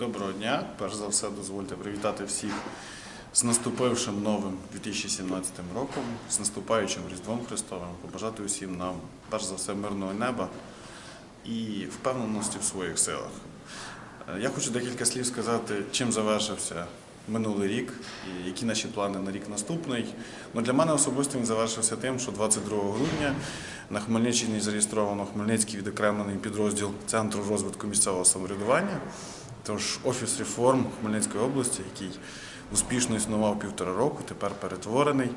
Доброго дня. Перш за все, дозвольте привітати всіх з наступившим новим 2017 роком, з наступаючим Різдвом Христовим, побажати усім нам, перш за все, мирного неба і впевненості в своїх силах. Е, Я хочу декілька слів сказати, чим завершився минулий рік і які наші плани на рік наступний. Ну, для мене особисто він завершився тим, що 22 грудня на Хмельниччині зареєстровано Хмельницький відокремлений підрозділ Центру розвитку місцевого самоврядування. Тож офіс реформ Хмельницької області, який успішно існував півтора року, тепер перетворений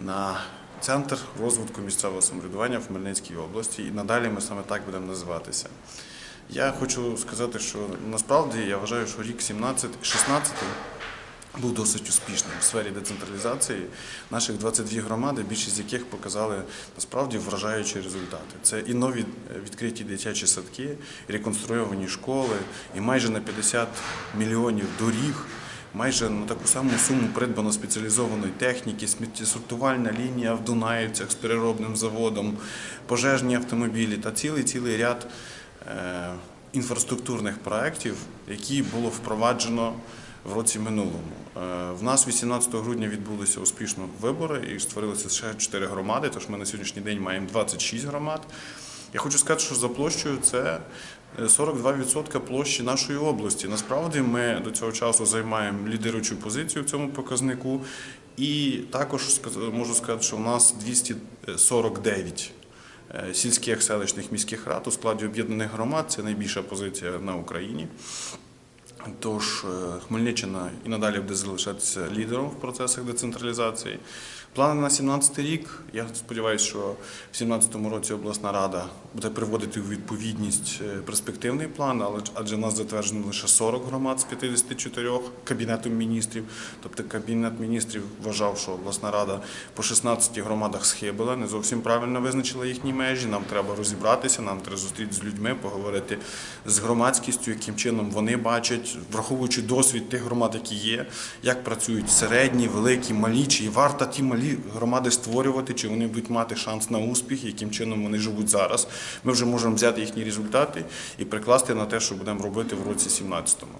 на центр розвитку місцевого самоврядування в Хмельницькій області. І надалі ми саме так будемо називатися. Я хочу сказати, що насправді я вважаю, що рік 17-16 був досить успішним в сфері децентралізації. Наших 22 громади, більшість з яких показали насправді вражаючі результати. Це і нові е, відкриті дитячі садки, і реконструйовані школи, і майже на 50 мільйонів доріг. Майже на таку саму суму придбано спеціалізованої техніки, сміттєсортувальна лінія в Дунаївцях з переробним заводом, пожежні автомобілі та цілий цілий ряд е, інфраструктурних проєктів, які було впроваджено в році минулому. Е, В нас 18 грудня відбулися успішно вибори і створилися ще 4 громади, тож ми на сьогоднішній день маємо 26 громад. Я хочу сказати, що за площею це е, 42% площі нашої області. Насправді ми до цього часу займаємо лідируючу позицію в цьому показнику. І також можу сказати, що в нас 249 е, сільських селищних міських рад у складі об'єднаних громад. Це найбільша позиція на Україні. Тож е, Хмельниччина і надалі буде залишатися лідером в процесах децентралізації. Плани на 2017 рік. Я сподіваюся, що в 2017 році обласна рада буде приводити у відповідність е, перспективний план, але адже нас затверджено лише 40 громад з 54 кабінетом міністрів. Тобто кабінет міністрів вважав, що обласна рада по 16 громадах схибила, не зовсім правильно визначила їхні межі. Нам треба розібратися, нам треба зустрітися з людьми, поговорити з громадськістю, яким чином вони бачать, враховуючи досвід тих громад, які є, як працюють середні, великі, малі, чи варто ті малі громади створювати, чи вони будуть мати шанс на успіх, яким чином вони живуть зараз. Ми вже можемо взяти їхні результати і прикласти на те, що будемо робити в році 17-му.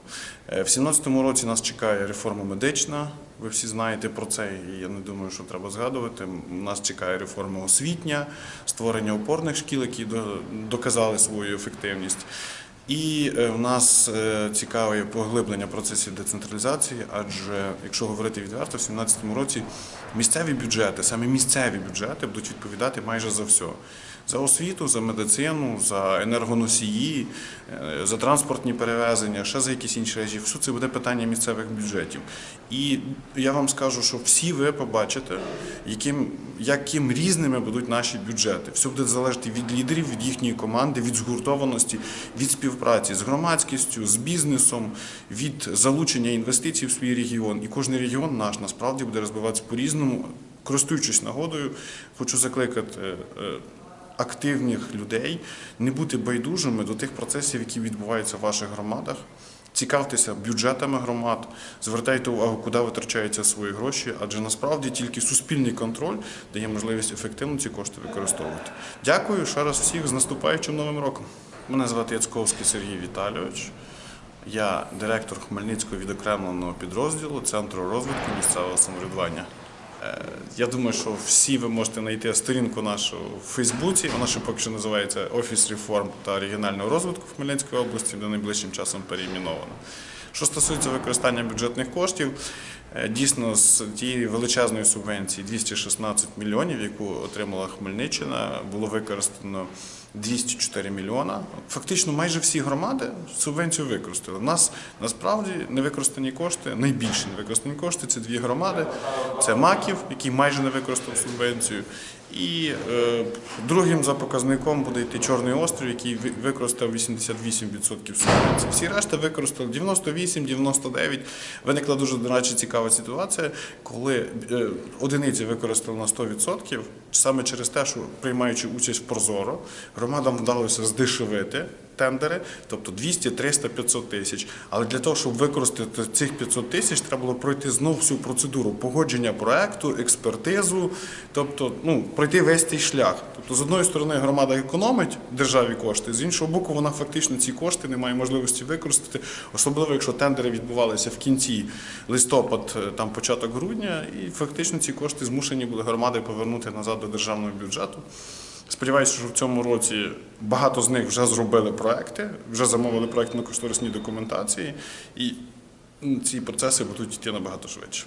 Е, В 17-му році нас чекає реформа медична. Ви всі знаєте про це, і я не думаю, що треба згадувати. Нас чекає реформа освітня, створення опорних шкіл, які до- доказали свою ефективність. І е, в нас е, цікаве поглиблення процесів децентралізації, адже якщо говорити відверто, в 2017 році місцеві бюджети, саме місцеві бюджети будуть відповідати майже за все. За освіту, за медицину, за енергоносії, е, за транспортні перевезення, ще за якісь інші речі. Все це буде питання місцевих бюджетів. І я вам скажу, що всі ви побачите, яким, яким різними будуть наші бюджети. Все буде залежати від лідерів, від їхньої команди, від згуртованості, від співпраці з громадськістю, з бізнесом, від залучення інвестицій в свій регіон. І кожен регіон наш насправді буде розвиватися по-різному. Користуючись нагодою, хочу закликати. е, е, активних людей не бути байдужими до тих процесів, які відбуваються в ваших громадах. Цікавтеся бюджетами громад, звертайте увагу, куди витрачаються свої гроші, адже насправді тільки суспільний контроль дає можливість ефективно ці кошти використовувати. Дякую ще раз всіх з наступаючим новим роком. Мене звати Яцковський Сергій Віталійович. Я директор Хмельницького відокремленого підрозділу Центру розвитку місцевого самоврядування. Е, Я думаю, що всі ви можете знайти сторінку нашу в Фейсбуці. Вона ще поки що називається Офіс реформ та регіонального розвитку Хмельницької області, де найближчим часом переіменовано. Що стосується використання бюджетних коштів, дійсно з тієї величезної субвенції 216 мільйонів, яку отримала Хмельниччина, було використано 204 мільйона. Фактично, майже всі громади субвенцію використали. У нас насправді невикористані кошти, найбільші невикористані кошти це дві громади. Це Маків, який майже не використав субвенцію. І е, другим за показником буде йти Чорний острів, який використав 88% субвенції. Всі решта використали 98, 99. Виникла дуже, до речі, цікава ситуація, коли е, одиниці використали на 100%, саме через те, що приймаючи участь в Прозоро, громадам вдалося здешевити тендери, тобто 200, 300, 500 тисяч. Але для того, щоб використати цих 500 тисяч, треба було пройти знову всю процедуру погодження проекту, експертизу, тобто ну, пройти весь цей шлях. Тобто, з одної сторони, громада економить державі кошти, з іншого боку, вона фактично ці кошти не має можливості використати, особливо якщо тендери відбувалися в кінці листопад, е, там початок грудня, і фактично ці кошти змушені були громади повернути назад до державного бюджету. Сподіваюся, що в цьому році багато з них вже зробили проекти, вже замовили проектно-кошторисні документації, і ці процеси будуть йти набагато швидше.